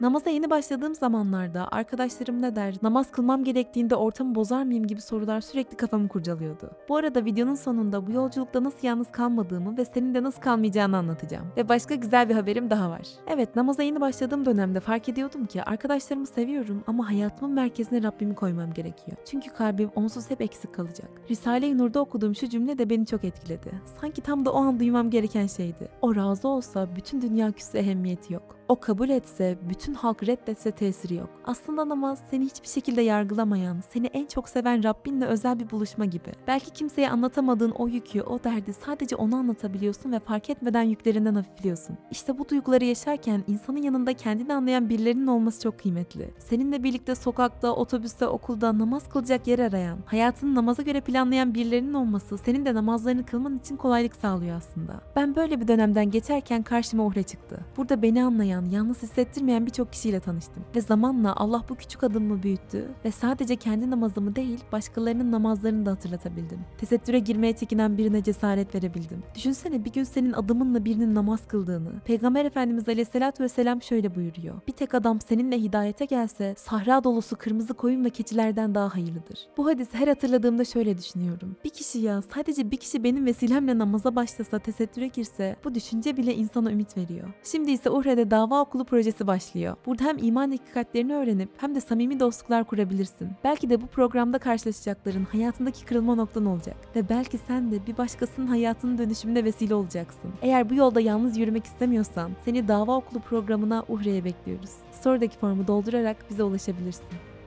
Namaza yeni başladığım zamanlarda arkadaşlarım ne der, namaz kılmam gerektiğinde ortamı bozar mıyım gibi sorular sürekli kafamı kurcalıyordu. Bu arada videonun sonunda bu yolculukta nasıl yalnız kalmadığımı ve senin de nasıl kalmayacağını anlatacağım. Ve başka güzel bir haberim daha var. Evet namaza yeni başladığım dönemde fark ediyordum ki arkadaşlarımı seviyorum ama hayatımın merkezine Rabbimi koymam gerekiyor. Çünkü kalbim onsuz hep eksik kalacak. Risale-i Nur'da okuduğum şu cümle de beni çok etkiledi. Sanki tam da o an duymam gereken şeydi. O razı olsa bütün dünya küsse ehemmiyeti yok. O kabul etse, bütün halk reddetse tesiri yok. Aslında namaz seni hiçbir şekilde yargılamayan, seni en çok seven Rabbinle özel bir buluşma gibi. Belki kimseye anlatamadığın o yükü, o derdi sadece ona anlatabiliyorsun ve fark etmeden yüklerinden hafifliyorsun. İşte bu duyguları yaşarken insanın yanında kendini anlayan birilerinin olması çok kıymetli. Seninle birlikte sokakta, otobüste, okulda namaz kılacak yer arayan, hayatını namaza göre planlayan birilerinin olması senin de namazlarını kılman için kolaylık sağlıyor aslında. Ben böyle bir dönemden geçerken karşıma Uhre çıktı. Burada beni anlayan, yalnız hissettirmeyen birçok kişiyle tanıştım. Ve zamanla Allah bu küçük adımımı büyüttü ve sadece kendi namazımı değil, başkalarının namazlarını da hatırlatabildim. Tesettüre girmeye çekinen birine cesaret verebildim. Düşünsene bir gün senin adımınla birinin namaz kıldığını. Peygamber Efendimiz Aleyhisselatü Vesselam şöyle buyuruyor. Bir tek adam seninle hidayete gelse, sahra dolusu kırmızı koyun ve keçilerden daha hayırlıdır. Bu hadisi her hatırladığımda şöyle düşünüyorum. Bir kişi ya sadece bir kişi benim vesilemle namaza başlasa, tesettüre girse, bu düşünce bile insana ümit veriyor. Şimdi ise Uhre'de dava okulu projesi başlıyor. Burada hem iman hakikatlerini öğrenip hem de samimi dostluklar kurabilirsin. Belki de bu programda karşılaşacakların hayatındaki kırılma noktan olacak. Ve belki sen de bir başkasının hayatının dönüşümüne vesile olacaksın. Eğer bu yolda yalnız yürümek istemiyorsan seni dava okulu programına Uhre'ye bekliyoruz. Sonraki formu doldurarak bize ulaşabilirsin.